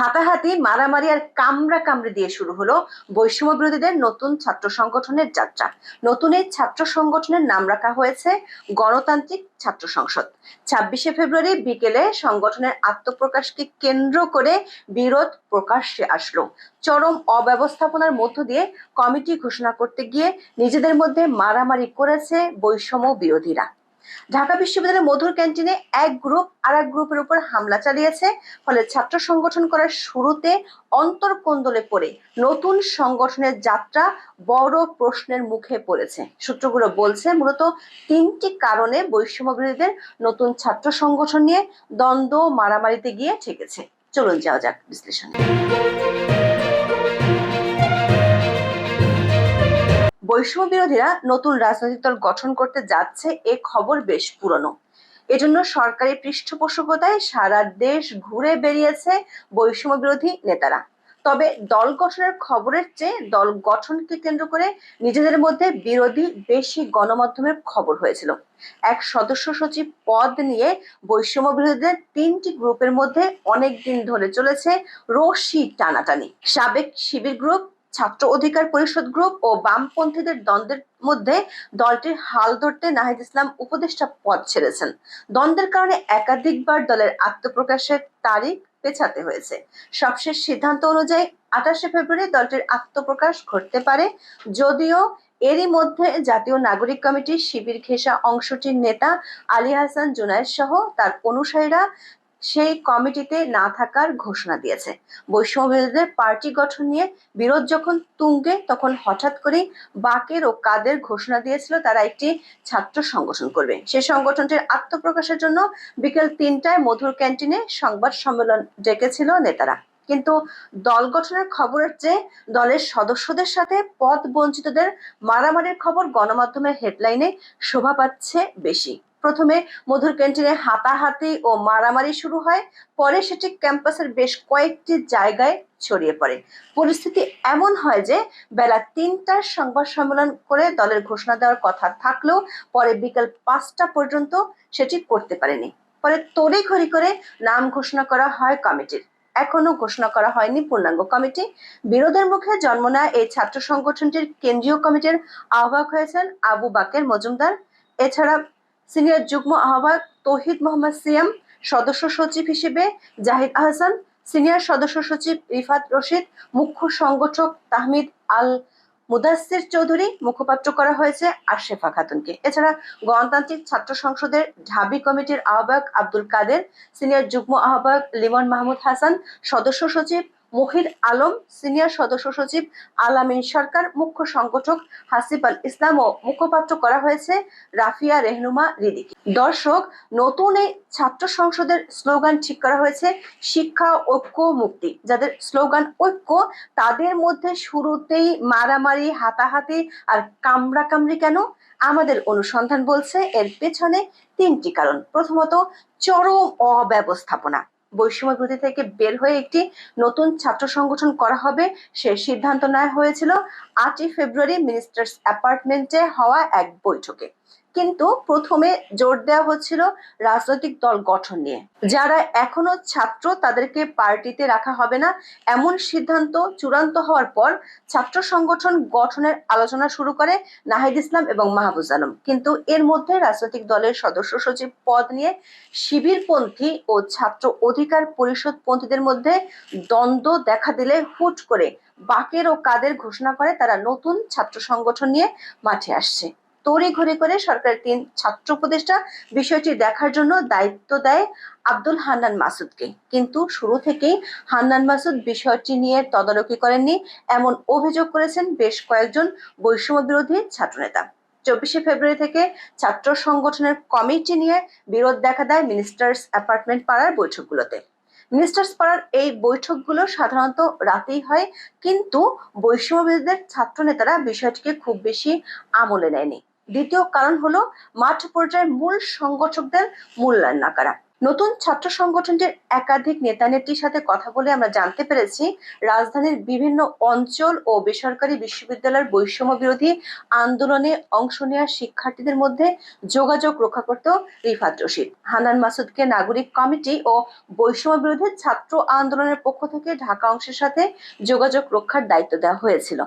হাতাহাতি, মারামারি আর কামড়া কামড়ে দিয়ে শুরু হলো বৈষম্য বিরোধীদের নতুন ছাত্র সংগঠনের যাত্রা। নতুন এই ছাত্র সংগঠনের নাম রাখা হয়েছে গণতান্ত্রিক ছাত্র সংসদ। ছাব্বিশে ফেব্রুয়ারি বিকেলে সংগঠনের আত্মপ্রকাশকে কেন্দ্র করে বিরোধ প্রকাশ্যে আসলো। চরম অব্যবস্থাপনার মধ্য দিয়ে কমিটি ঘোষণা করতে গিয়ে নিজেদের মধ্যে মারামারি করেছে বৈষম্য বিরোধীরা। ঢাকা বিশ্ববিদ্যালয়ের মধুর ক্যান্টিনে এক গ্রুপ আর এক গ্রুপের উপর হামলা চালিয়েছে। ফলে ছাত্র সংগঠন করার শুরুতে অন্তর্কোন্দলে পড়ে নতুন সংগঠনের যাত্রা বড় প্রশ্নের মুখে পড়েছে। সূত্রগুলো বলছে, মূলত তিনটি কারণে বৈষম্য বিরোধীদের নতুন ছাত্র সংগঠন নিয়ে দ্বন্দ্ব মারামারিতে গিয়ে ঠেকেছে। চলুন যাওয়া যাক বিশ্লেষণে। বৈষম্য বিরোধীরা নতুন রাজনৈতিক দল গঠন করতে যাচ্ছে এ খবর বেশ পুরনো। এজন্য সরকারি পৃষ্ঠপোষকতায় সারা দেশ ঘুরে বেরিয়েছে বৈষম্য বিরোধী নেতারা। তবে দল গঠনের খবরের চেয়ে দল গঠনকে কেন্দ্র করে নিজেদের মধ্যে বিরোধী বেশি গণমাধ্যমের খবর হয়েছিল। এক সদস্য সচিব পদ নিয়ে বৈষম্য বিরোধীদের তিনটি গ্রুপের মধ্যে অনেক দিন ধরে চলেছে রশি টানাটানি। সাবেক শিবির গ্রুপ ছাত্র অধিকার পরিষদ গ্রুপ ও বামপন্থীদের দ্বন্দ্বের মধ্যে দলটির হাল ধরতে নাহিদ ইসলাম উপদেষ্টা পদ ছেড়েছেন। দ্বন্দ্বের কারণে একাধিকবার দলের আত্মপ্রকাশের তারিখ পেছাতে হয়েছে। সবশেষ সিদ্ধান্ত অনুযায়ী আঠাশে ফেব্রুয়ারি দলটির আত্মপ্রকাশ ঘটতে পারে। যদিও এরই মধ্যে জাতীয় নাগরিক কমিটির শিবির ঘেঁষা অংশটির নেতা আলী হাসান জুনায়েদ সহ তার অনুসারীরা সেই কমিটিতে না থাকার ঘোষণা দিয়েছে। বৈষম্যবিরোধীদের পার্টি গঠন নিয়ে বিরোধ যখন তুঙ্গে, তখন হঠাৎ করেই বাকের ও কাদের ঘোষণা দিয়েছিল তারা একটি ছাত্র সংগঠন করবে। সে সংগঠনটির আত্মপ্রকাশের জন্য বিকেল তিনটায় মধুর ক্যান্টিনে সংবাদ সম্মেলন ডেকেছিল নেতারা। কিন্তু দল গঠনের খবরের চেয়ে দলের সদস্যদের সাথে পদ বঞ্চিতদের মারামারির খবর গণমাধ্যমের হেডলাইনে শোভা পাচ্ছে বেশি। প্রথমে মধুর ক্যান্টিনে হাতাহাতি ও মারামারি শুরু হয়, পরে সেটি ক্যাম্পাসের বেশ কয়েকটি জায়গায় ছড়িয়ে পড়ে। পরিস্থিতি এমন হয় যে, বেলা তিনটার সংবাদ সম্মেলন করে দলের ঘোষণা দেওয়ার কথা থাকলেও পরে বিকেল পাঁচটা পর্যন্ত সেটি করতে পারেনি। পরে তড়িঘড়ি করে নাম ঘোষণা করা হয় কমিটির। এখনও ঘোষণা করা হয়নি পূর্ণাঙ্গ কমিটি। বিরোধের মুখে জন্ম নেওয়া এই ছাত্র সংগঠনটির কেন্দ্রীয় কমিটির আহ্বায়ক হয়েছেন আবু বাকের মজুমদার। এছাড়া সিনিয়র যুগ্ম আহ্বায়ক তৌহিদ মোহাম্মদ সিয়াম, সদস্য সচিব হিসেবে জাহিদ আহসান, সিনিয়র সদস্য সচিব রিফাত রশিদ, মুখ্য সংগঠক তাহমিদ আল মুদাসির চৌধুরী, মুখপাত্র করা হয়েছে আশরেফা খাতুনকে। এছাড়া গণতান্ত্রিক ছাত্র সংসদের ঢাবি কমিটির আহ্বায়ক আব্দুল কাদের, সিনিয়র যুগ্ম আহ্বায়ক লিমন মাহমুদ হাসান, সদস্য সচিব মহির আলম, সিনিয়র সদস্য সচিব আলামিন সরকার, মুখ্য সংগঠক হাসিব আল ইসলাম ও মুখপাত্র করা হয়েছে রাফিয়া রেহনুমা রিদিকি। দর্শক, নতুন এই ছাত্র সংসদের স্লোগান ঠিক করা হয়েছে, শিক্ষা, ঐক্য, মুক্তি। যাদের স্লোগান ঐক্য, তাদের মধ্যে শুরুতেই মারামারি, হাতাহাতি আর কামড়া কামড়ি কেন? আমাদের অনুসন্ধান বলছে এর পেছনে তিনটি কারণ। প্রথমত, চরম অব্যবস্থাপনা। বৈষম্য বিরোধী থেকে বের হয়ে একটি নতুন ছাত্র সংগঠন করা হবে। সে সিদ্ধান্ত নেওয়া হয়েছিল আটই ফেব্রুয়ারি মিনিস্টার্স অ্যাপার্টমেন্টে হওয়া এক বৈঠকে। কিন্তু প্রথমে জোর দেওয়া হচ্ছিল রাজনৈতিক দল গঠন নিয়ে। যারা এখনও ছাত্র তাদেরকে পার্টিতে রাখা হবে না। এমন সিদ্ধান্ত চূড়ান্ত হওয়ার পর ছাত্র সংগঠন গঠনের আলোচনা শুরু করে নাহিদ ইসলাম এবং মাহবুজ আলম। কিন্তু এর মধ্যে রাজনৈতিক দলের সদস্য সচিব পদ নিয়ে শিবিরপন্থী ও ছাত্র অধিকার পরিষদ পন্থীদের মধ্যে দ্বন্দ্ব দেখা দিলে হুট করে বাকের ও কাদের ঘোষণা করে তারা নতুন ছাত্র সংগঠন নিয়ে মাঠে আসছে। তড়ি ঘড়ি করে সরকারের তিন ছাত্র উপদেষ্টা বিষয়টি দেখার জন্য দায়িত্ব দেয় আব্দুল হান্নান মাসুদকে। কিন্তু শুরু থেকেই হান্নান মাসুদ বিষয়টি নিয়ে তদারকি করেননি, এমন অভিযোগ করেছেন বেশ কয়েকজন বৈষম্য বিরোধী ছাত্রনেতা। চব্বিশে ফেব্রুয়ারি থেকে ছাত্র সংগঠনের কমিটি নিয়ে বিরোধ দেখা দেয় মিনিস্টার্স অ্যাপার্টমেন্ট পাড়ার বৈঠকগুলোতে। মিনিস্টার্স পাড়ার এই বৈঠকগুলো সাধারণত রাতেই হয়, কিন্তু বৈষম্যবিরোধীদের ছাত্র নেতারা বিষয়টিকে খুব বেশি আমলে নেয়নি। দ্বিতীয় কারণ হলো মাঠ পর্যায়ের মূল সংগঠকদের মূল্যায়ন না করা। নতুন ছাত্র সংগঠনটির একাধিক নেতা নেতানেত্রীর সাথে কথা বলে আমরা জানতে পেরেছি, রাজধানীর বিভিন্ন অঞ্চল ও বেসরকারি বিশ্ববিদ্যালয়ের বৈষম্য বিরোধী আন্দোলনে অংশ নেওয়া শিক্ষার্থীদের মধ্যে যোগাযোগ রক্ষা করত রিফাত রশিদ। হানান মাসুদকে নাগরিক কমিটি ও বৈষম্য বিরোধী ছাত্র আন্দোলনের পক্ষ থেকে ঢাকা অংশের সাথে যোগাযোগ রক্ষার দায়িত্ব দেওয়া হয়েছিল।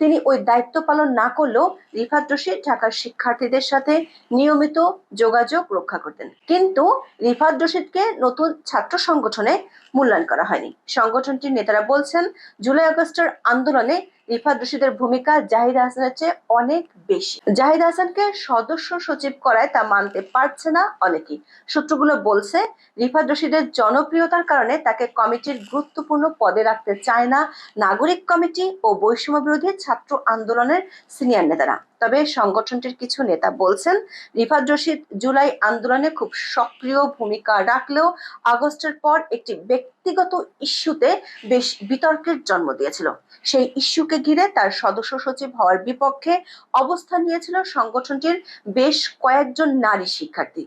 তিনি ওই দায়িত্ব পালন না করলেও রিফাত রশিদ ঢাকার শিক্ষার্থীদের সাথে নিয়মিত যোগাযোগ রক্ষা করতেন। কিন্তু রিফাত রশিদকে নতুন ছাত্র সংগঠনে মূল্যায়ন করা হয়নি। সংগঠনটির নেতারা বলছেন, জুলাই আগস্টের আন্দোলনে রিফাত রশিদের ভূমিকা জাহিদ হাসানের চেয়ে অনেক বেশি। জাহিদ হাসানকে সদস্য সচিব করায় তা মানতে পারছে না অনেকেই। সূত্রগুলো বলছে, রিফাত রশিদের জনপ্রিয়তার কারণে তাকে কমিটির গুরুত্বপূর্ণ পদে রাখতে চায় না নাগরিক কমিটি ও বৈষম্য বিরোধী ছাত্র আন্দোলনের সিনিয়র নেতারা। তবে সংগঠনটির কিছু নেতা বলছেন, রিফাত রশিদ জুলাই আন্দোলনে খুব সক্রিয় ভূমিকা রাখলেও আগস্টের পর একটি ব্যক্তিগত ইস্যুতে বেশ বিতর্কের জন্ম দিয়েছিল। সেই ইস্যুকে ঘিরে তার সদস্য সচিব হওয়ার বিপক্ষে অবস্থান নিয়েছিল সংগঠনটির বেশ কয়েকজন নারী শিক্ষার্থী।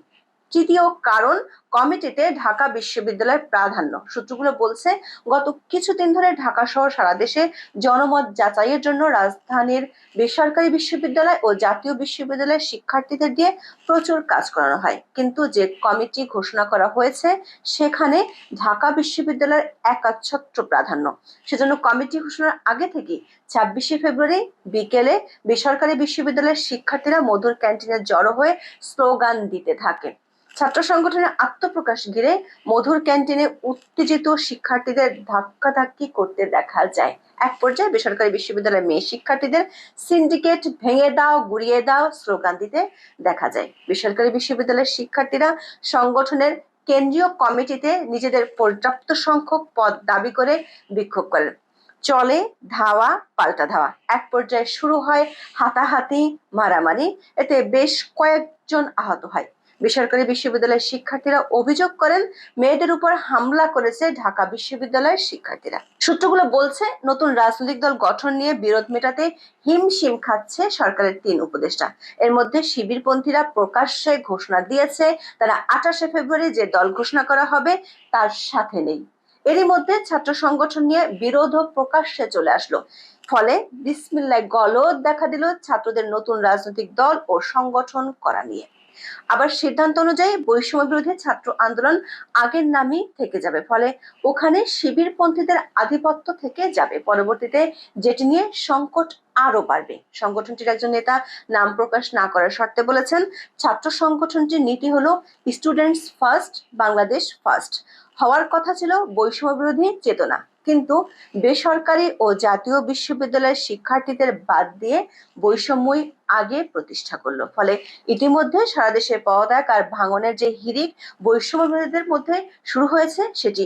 তৃতীয় কারণ কমিটিতে ঢাকা বিশ্ববিদ্যালয়ের প্রাধান্য। সূত্রগুলো বলছে, গত কিছুদিন ধরে ঢাকা সহ সারা দেশে জনমত যাচাইয়ের জন্য রাজধানীর বেসরকারি বিশ্ববিদ্যালয় ও জাতীয় বিশ্ববিদ্যালয়ের শিক্ষার্থীদের দিয়ে প্রচুর কাজ করানো হয়। কিন্তু যে কমিটি ঘোষণা করা হয়েছে, সেখানে ঢাকা বিশ্ববিদ্যালয়ের একাচ্ছত্র প্রাধান্য। সেজন্য কমিটি ঘোষণার আগে থেকে ছাব্বিশে ফেব্রুয়ারি বিকেলে বেসরকারি বিশ্ববিদ্যালয়ের শিক্ষার্থীরা মধুর ক্যান্টিনে জড়ো হয়ে স্লোগান দিতে থাকে। ছাত্র সংগঠনের আত্মপ্রকাশ ঘিরে মধুর ক্যান্টিনে উত্তেজিত শিক্ষার্থীদের ধাক্কাধাক্কি করতে দেখা যায়। এক পর্যায়ে বেসরকারি বিশ্ববিদ্যালয়ের মেয়ে শিক্ষার্থীদের সিন্ডিকেট ভেঙে দাও, গুড়িয়ে দাও স্লোগান দিতে দেখা যায়। বেসরকারি বিশ্ববিদ্যালয়ের শিক্ষার্থীরা সংগঠনের কেন্দ্রীয় কমিটিতে নিজেদের পর্যাপ্ত সংখ্যক পদ দাবি করে বিক্ষোভ করেন। চলে ধাওয়া, পাল্টা ধাওয়া। এক পর্যায়ে শুরু হয় হাতাহাতি, মারামারি। এতে বেশ কয়েকজন আহত হয়। বেসরকারি বিশ্ববিদ্যালয়ের শিক্ষার্থীরা অভিযোগ করেন, মেয়েদের উপর হামলা করেছে ঢাকা বিশ্ববিদ্যালয়ের শিক্ষার্থীরা। সূত্রগুলো বলছে, নতুন রাজনৈতিক দল গঠন নিয়ে বিরোধ মেটাতে হিমশিম খাচ্ছে সরকারের তিন উপদেষ্টা। এর মধ্যে শিবিরপন্থীরা প্রকাশ্যে ঘোষণা দিয়েছে, তারা আঠাশে ফেব্রুয়ারি যে দল ঘোষণা করা হবে তার সাথে নেই। এরই মধ্যে ছাত্র সংগঠন নিয়ে বিরোধ প্রকাশ্যে চলে আসলো। ফলে বিসমিল্লায় গলদ দেখা দিল ছাত্রদের নতুন রাজনৈতিক দল ও সংগঠন করা নিয়ে। আবার সিদ্ধান্ত অনুযায়ী বৈষম্য বিরোধী ছাত্র আন্দোলন আগের নামই থেকে যাবে। ফলে ওখানে শিবিরপন্থীদের আধিপত্য থেকে যাবে। পরবর্তীতে যেটি নিয়ে সংকট আরও বাড়বে। সংগঠনটির একজন নেতা নাম প্রকাশ না করার শর্তে বলেছেন, ছাত্র সংগঠনটির নীতি হলো স্টুডেন্টস ফার্স্ট বাংলাদেশ ফার্স্ট হওয়ার কথা ছিল বৈষম্য বিরোধী চেতনা। কিন্তু বেসরকারি ও জাতীয় বিশ্ববিদ্যালয়ের শিক্ষার্থীদের বাদ দিয়ে বৈষম্যই আগে প্রতিষ্ঠা করল। ফলে ইতিমধ্যে সারা দেশে পদাক আর ভাঙনের যে হিরিক বৈষম্য বিরোধীদের মধ্যে শুরু হয়েছে, সেটি